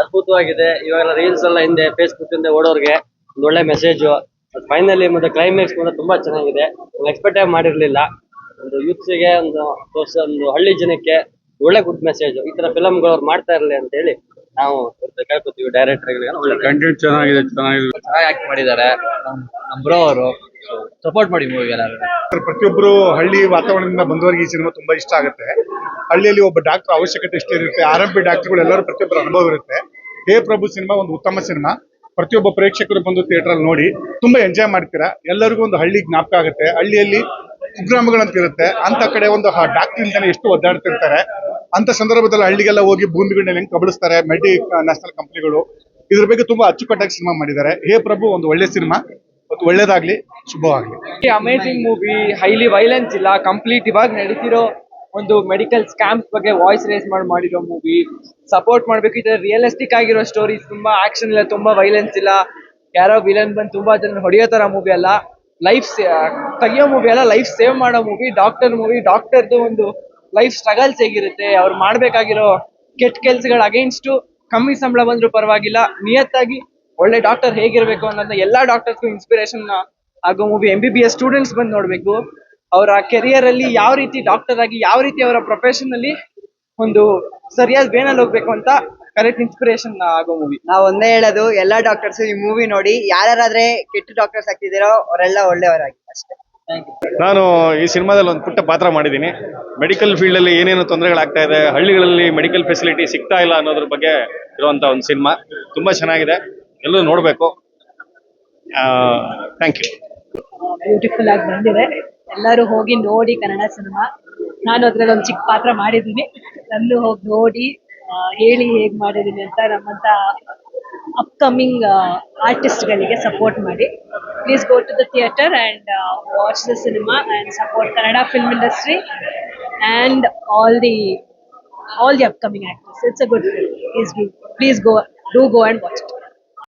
ಅದ್ಭುತವಾಗಿದೆ. ಇವಾಗ ರೀಲ್ಸ್ ಎಲ್ಲ ಹಿಂದೆ ಫೇಸ್ಬುಕ್ ಇಂದ ಓಡೋರ್ಗೆ ಒಂದ್ ಒಳ್ಳೆ ಮೆಸೇಜ್ ಫೈನಲಿ ಮತ್ತೆ ಕ್ಲೈಮ್ಯಾಕ್ಸ್ ಕೂಡ ತುಂಬಾ ಚೆನ್ನಾಗಿದೆ. ಎಕ್ಸ್ಪೆಕ್ಟ್ ಮಾಡಿರ್ಲಿಲ್ಲ. ಒಂದು ಯೂತ್ಸ್ಗೆ ಒಂದು ಒಂದು ಹಳ್ಳಿ ಜನಕ್ಕೆ ಒಳ್ಳೆ ಗುಡ್ ಮೆಸೇಜ್ ಈ ತರ ಫಿಲಮ್ಗಳು ಅವ್ರು ಮಾಡ್ತಾ ಇರಲಿ ಅಂತ ಹೇಳಿ ನಾವು ಕೇಳ್ಕೊತೀವಿ ಡೈರೆಕ್ಟರ್ ಕಂಟೆಂಟ್ ಚೆನ್ನಾಗಿದೆ ಚೆನ್ನಾಗಿದೆ. ಚೆನ್ನಾಗಿ ಆಕ್ಟ್ ಮಾಡಿದ್ದಾರೆ. ನಮ್ ಬ್ರೋ ಅವರು ಸಪೋರ್ಟ್ ಮಾಡಿ ಮೂವಿಗೆ ಪ್ರತಿಯೊಬ್ಬರು ಹಳ್ಳಿ ವಾತಾವರಣದಿಂದ ಬಂದವರಿಗೆ ಈ ಸಿನಿಮಾ ತುಂಬಾ ಇಷ್ಟ ಆಗುತ್ತೆ. ಹಳ್ಳಿಯಲ್ಲಿ ಒಬ್ಬ ಡಾಕ್ಟರ್ ಅವಶ್ಯಕತೆ ಇಷ್ಟ ಇರುತ್ತೆ ಆರ್ ಎಂ ಪಿ ಡಾಕ್ಟರ್ಗಳು ಎಲ್ಲರೂ ಪ್ರತಿಯೊಬ್ಬರ ಅನುಭವ ಇರುತ್ತೆ. ಹೇ ಪ್ರಭು ಸಿನಿಮಾ ಒಂದು ಉತ್ತಮ ಸಿನಿಮಾ. ಪ್ರತಿಯೊಬ್ಬ ಪ್ರೇಕ್ಷಕರು ಬಂದು ಥಿಯೇಟರ್ ಅಲ್ಲಿ ನೋಡಿ ತುಂಬಾ ಎಂಜಾಯ್ ಮಾಡ್ತೀರಾ? ಎಲ್ಲರಿಗೂ ಒಂದು ಹಳ್ಳಿ ಜ್ಞಾಪಕ ಆಗುತ್ತೆ. ಹಳ್ಳಿಯಲ್ಲಿ ಕುಗ್ರಾಮಗಳಂತ ಇರುತ್ತೆ. ಅಂತ ಕಡೆ ಒಂದು ಡಾಕ್ಟರ್ ಜನ ಎಷ್ಟು ಒದ್ದಾಡ್ತಿರ್ತಾರೆ. ಅಂತ ಸಂದರ್ಭದಲ್ಲಿ ಹಳ್ಳಿಗೆಲ್ಲ ಹೋಗಿ ಭೂಮಿಗಳನ್ನ ಹೆಂಗ್ ಕಬಳಿಸ್ತಾರೆ? ಮೆಡಿ ನ್ಯಾಷನಲ್ ಕಂಪ್ನಿಗಳು ಇದ್ರ ಬಗ್ಗೆ ತುಂಬಾ ಅಚ್ಚುಕಟ್ಟಾಗಿ ಸಿನಿಮಾ ಮಾಡಿದ್ದಾರೆ. ಹೇ ಪ್ರಭು, ಒಂದು ಒಳ್ಳೆ ಸಿನಿಮಾ. ಒಳ್ಳೇದಾಗ್ಲಿ, ಶುಭವಾಗ್ಲಿ. ಅಮೇಜಿಂಗ್ ಮೂವಿ ಹೈಲಿ ವೈಲೆನ್ಸ್ ಇಲ್ಲ ಕಂಪ್ಲೀಟ್ ಇವಾಗ ನಡೀತಿರೋ ಒಂದು ಮೆಡಿಕಲ್ ಸ್ಕ್ಯಾಮ್ಸ್ ಬಗ್ಗೆ ವಾಯ್ಸ್ ರೇಸ್ ಮಾಡಿ, ಮಾಡಿರೋ ಮೂವಿ ಸಪೋರ್ಟ್ ಮಾಡ್ಬೇಕು. ಇದ್ರೆ ರಿಯಲಿಸ್ಟಿಕ್ ಆಗಿರೋ ಸ್ಟೋರೀಸ್ ತುಂಬಾ ಆಕ್ಷನ್ ಇಲ್ಲ, ತುಂಬಾ ವೈಲೆನ್ಸ್ ಇಲ್ಲ. ಯಾರೋ ವಿಲನ್ ಬಂದು ತುಂಬಾ ಜನ ಹೊಡೆಯೋ ತರ ಮೂವಿ ಅಲ್ಲ. ಲೈಫ್ ತೆಗಿಯೋ ಮೂವಿ ಅಲ್ಲ ಲೈಫ್ ಸೇವ್ ಮಾಡೋ ಮೂವಿ ಡಾಕ್ಟರ್ ಮೂವಿ ಡಾಕ್ಟರ್ದು ಒಂದು ಲೈಫ್ ಸ್ಟ್ರಗಲ್ಸ್ ಹೇಗಿರುತ್ತೆ, ಅವ್ರು ಮಾಡ್ಬೇಕಾಗಿರೋ ಕೆಟ್ಟ ಕೆಲ್ಸಗಳ ಅಗೇನ್ಸ್ಟ್ ಕಮ್ಮಿ ಸಂಬಳ ಬಂದ್ರು ಪರವಾಗಿಲ್ಲ. ನಿಯತ್ತಾಗಿ ಒಳ್ಳೆ ಡಾಕ್ಟರ್ ಹೇಗಿರ್ಬೇಕು ಅನ್ನೋದನ್ನ ಎಲ್ಲಾ ಡಾಕ್ಟರ್ಸ್ಗೂ ಇನ್ಸ್ಪಿರೇಷನ್ ಆಗೋ movie M B B S students ಬಂದು ನೋಡ್ಬೇಕು. ಅವರ ಕೆರಿಯರ್ ಅಲ್ಲಿ ಯಾವ ರೀತಿ ಡಾಕ್ಟರ್ ಆಗಿ ಯಾವ ರೀತಿ ಅವರ ಪ್ರೊಫೆಷನ್ ಅಲ್ಲಿ ಒಂದು ಸರಿಯಾದ ಬೇನಲ್ಲಿ ಹೋಗ್ಬೇಕು ಅಂತ ಕರೆಕ್ಟ್ ಇನ್ಸ್ಪಿರೇಷನ್ ಆಗೋ ಮೂವಿ ನಾವ್ ಒಂದೇ ಹೇಳೋದು ಎಲ್ಲಾ ಡಾಕ್ಟರ್ಸ್ ಈ ಮೂವಿ ನೋಡಿ ಯಾರ್ಯಾರಾದ್ರೆ ಕೆಟ್ಟ ಡಾಕ್ಟರ್ಸ್ ಆಗ್ತಿದ್ದೀರೋ ಅವರೆಲ್ಲ ಒಳ್ಳೆಯವರಾಗಿ ಅಷ್ಟೇ. ನಾನು ಈ ಸಿನಿಮಾದಲ್ಲಿ ಒಂದು ಪುಟ್ಟ ಪಾತ್ರ ಮಾಡಿದ್ದೀನಿ. ಮೆಡಿಕಲ್ ಫೀಲ್ಡ್ ಅಲ್ಲಿ ಏನೇನು ತೊಂದರೆಗಳಾಗ್ತಾ ಇದೆ ಹಳ್ಳಿಗಳಲ್ಲಿ ಮೆಡಿಕಲ್ ಫೆಸಿಲಿಟಿ ಸಿಗ್ತಾ ಇಲ್ಲ ಅನ್ನೋದ್ರ ಬಗ್ಗೆ ಇರುವಂತ ಒಂದು ಸಿನಿಮಾ. ತುಂಬಾ ಚೆನ್ನಾಗಿದೆ. ಎಲ್ಲರೂ ನೋಡಬೇಕು. ಥ್ಯಾಂಕ್ ಯು ಬ್ಯೂಟಿಫುಲ್ ಆಗಿ ಬಂದಿದೆ. ಎಲ್ಲರೂ ಹೋಗಿ ನೋಡಿ ಕನ್ನಡ ಸಿನಿಮಾ. ನಾನು ಅದ್ರಲ್ಲಿ ಒಂದು ಚಿಕ್ಕ ಪಾತ್ರ ಮಾಡಿದ್ದೀನಿ. ನಂದು ಹೋಗಿ ನೋಡಿ ಹೇಳಿ ಹೇಗ್ ಮಾಡಿದ್ದೀನಿ ಅಂತ ನಮ್ಮಂತ ಅಪ್ಕಮಿಂಗ್ ಆರ್ಟಿಸ್ಟ್ಗಳಿಗೆ ಸಪೋರ್ಟ್ ಮಾಡಿ. Please go to the theatre and watch the cinema and support Kannada film industry and all the all the upcoming actors it's a good film please please go do go and watch